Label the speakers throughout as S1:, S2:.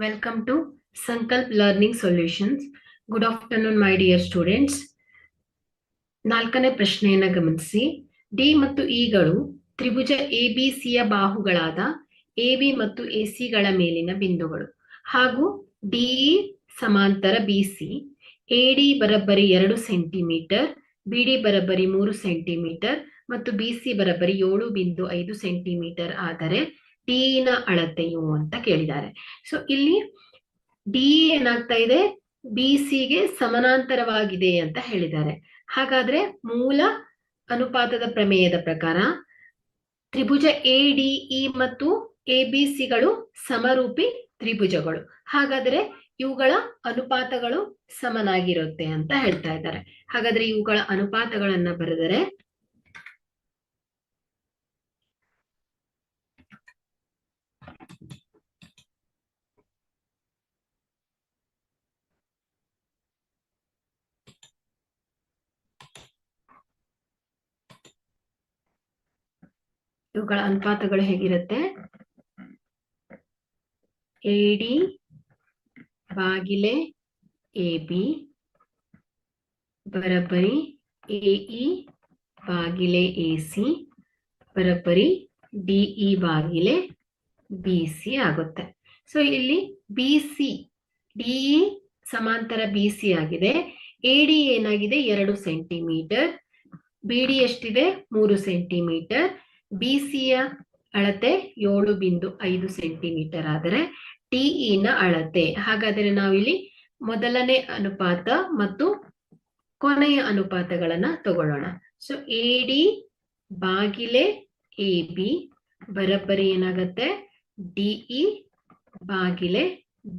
S1: Welcome to Sankalp Learning Solutions. Good afternoon my dear students ನಾಲ್ಕನೇ ಪ್ರಶ್ನೆಯನ್ನ ಗಮನಿಸಿ. D ಮತ್ತು ಇಗಳು ತ್ರಿಭುಜ ಎ ಬಿ ಸಿಯ ಬಾಹುಗಳಾದ ಎ ಬಿ ಮತ್ತು ಎ ಸಿಗಳ ಮೇಲಿನ ಬಿಂದುಗಳು. ಹಾಗೂ ಡಿಇ ಸಮಾಂತರ ಬಿ ಸಿ ಎಡಿ ಬರಬ್ಬರಿ ಎರಡು ಸೆಂಟಿಮೀಟರ್ ಬಿಡಿ ಬರಬ್ಬರಿ ಮೂರು ಸೆಂಟಿಮೀಟರ್ ಮತ್ತು ಬಿ ಸಿ ಬರಬ್ಬರಿ ಏಳು ಬಿಂದು ಐದು ಸೆಂಟಿಮೀಟರ್ ಆದರೆ ಡಿಇನ ಅಳತೆಯು ಅಂತ ಕೇಳಿದ್ದಾರೆ. ಸೊ ಇಲ್ಲಿ ಡಿ ಏನಾಗ್ತಾ ಇದೆ? ಬಿ ಸಿಗೆ ಸಮಾನಾಂತರವಾಗಿದೆ ಅಂತ ಹೇಳಿದ್ದಾರೆ. ಹಾಗಾದ್ರೆ ಮೂಲ ಅನುಪಾತದ ಪ್ರಮೇಯದ ಪ್ರಕಾರ ತ್ರಿಭುಜ ಎ, ಡಿ, ಇ ಮತ್ತು ಎ, ಬಿ ಸಿಗಳು ಸಮರೂಪಿ ತ್ರಿಭುಜಗಳು. ಹಾಗಾದ್ರೆ ಇವುಗಳ ಅನುಪಾತಗಳು ಸಮನಾಗಿರುತ್ತೆ ಅಂತ ಹೇಳ್ತಾ ಇದ್ದಾರೆ. ಹಾಗಾದ್ರೆ ಇವುಗಳ ಅನುಪಾತಗಳನ್ನ ಬರೆದರೆ ಇವುಗಳ ಅನುಪಾತಗಳು ಹೇಗಿರುತ್ತೆ? ಎ ಡಿ ಬಾಗಿಲೆ ಎ ಬಿ ಬರಬ್ಬರಿ ಎಇ ಬಾಗಿಲೆ ಎ ಸಿ ಬರಬ್ಬರಿ ಡಿಇ ಬಾಗಿಲೆ ಬಿ ಸಿ ಆಗುತ್ತೆ. ಸೊ ಇಲ್ಲಿ ಬಿ ಸಿ ಡಿಇ ಸಮಾಂತರ ಬಿ ಸಿ ಆಗಿದೆ. ಎ ಡಿ ಏನಾಗಿದೆ? ಎರಡು ಸೆಂಟಿಮೀಟರ್. ಬಿ ಡಿ ಎಷ್ಟಿದೆ? ಮೂರು ಸೆಂಟಿಮೀಟರ್. ಬಿ ಸಿಯ ಅಳತೆ ಏಳು ಬಿಂದು ಐದು ಸೆಂಟಿಮೀಟರ್ ಆದರೆ ಟಿಇ ನ ಅಳತೆ. ಹಾಗಾದರೆ ನಾವಿಲ್ಲಿ ಮೊದಲನೇ ಅನುಪಾತ ಮತ್ತು ಕೊನೆಯ ಅನುಪಾತಗಳನ್ನ ತಗೊಳ್ಳೋಣ. ಸೊ ಎ ಡಿ ಬಾಗಿಲೆ ಎ ಬಿ ಬರಬ್ಬರಿ ಏನಾಗತ್ತೆ? ಡಿಇ ಬಾಗಿಲೆ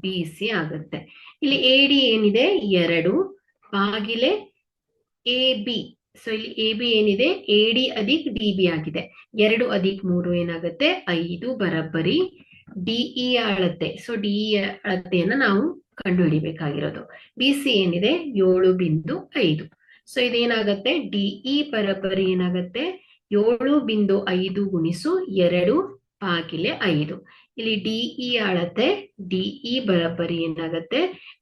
S1: ಬಿ ಸಿ ಆಗುತ್ತೆ. ಇಲ್ಲಿ ಎ ಡಿ ಏನಿದೆ? ಎರಡು. ಬಾಗಿಲೆ ಎ ಬಿ ಸೊ ಇಲ್ಲಿ ಎ ಬಿ ಏನಿದೆ? ಎ ಡಿ ಅಧಿಕ್ ಡಿ ಬಿ ಆಗಿದೆ. ಎರಡು ಅಧಿಕ್ ಮೂರು ಏನಾಗುತ್ತೆ? ಐದು ಬರಬ್ಬರಿ ಡಿಇ ಅಳತೆ ಸೊ ಡಿಇ ಅಳತೆಯನ್ನ ನಾವು ಕಂಡುಹಿಡಿಬೇಕಾಗಿರೋದು. ಬಿ ಸಿ ಏನಿದೆ? ಏಳು ಬಿಂದು ಐದು. ಸೊ ಇದೇನಾಗತ್ತೆ? ಡಿಇ ಬರಬ್ಬರಿ ಏನಾಗತ್ತೆ? ಏಳು ಬಿಂದು ಐದು ಗುಣಿಸು ಎರಡು ಬಾಗಿಲೆ ಐದು. ಇಲ್ಲಿ ಡಿಇ ಅಳತೆ ಡಿಇ ಬರಬರಿ ಏನಾಗತ್ತೆ?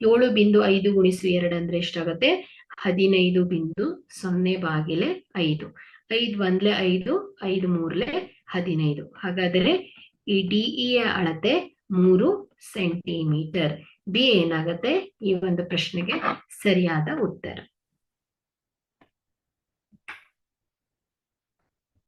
S1: ಏಳು ಬಿಂದು ಐದು ಗುಣಿಸು ಎರಡು ಅಂದ್ರೆ ಎಷ್ಟಾಗತ್ತೆ? ಹದಿನೈದು ಬಿಂದು ಸೊನ್ನೆ ಬಾಗಿಲೆ ಐದು. ಐದು ಒಂದ್ಲೆ ಐದು ಐದು ಮೂರ್ಲೆ ಹದಿನೈದು. ಹಾಗಾದರೆ ಈ ಡಿಇ ಅಳತೆ ಮೂರು ಸೆಂಟಿಮೀಟರ್. ಬಿ ಏನಾಗತ್ತೆ? ಈ ಒಂದು ಪ್ರಶ್ನೆಗೆ ಸರಿಯಾದ ಉತ್ತರ.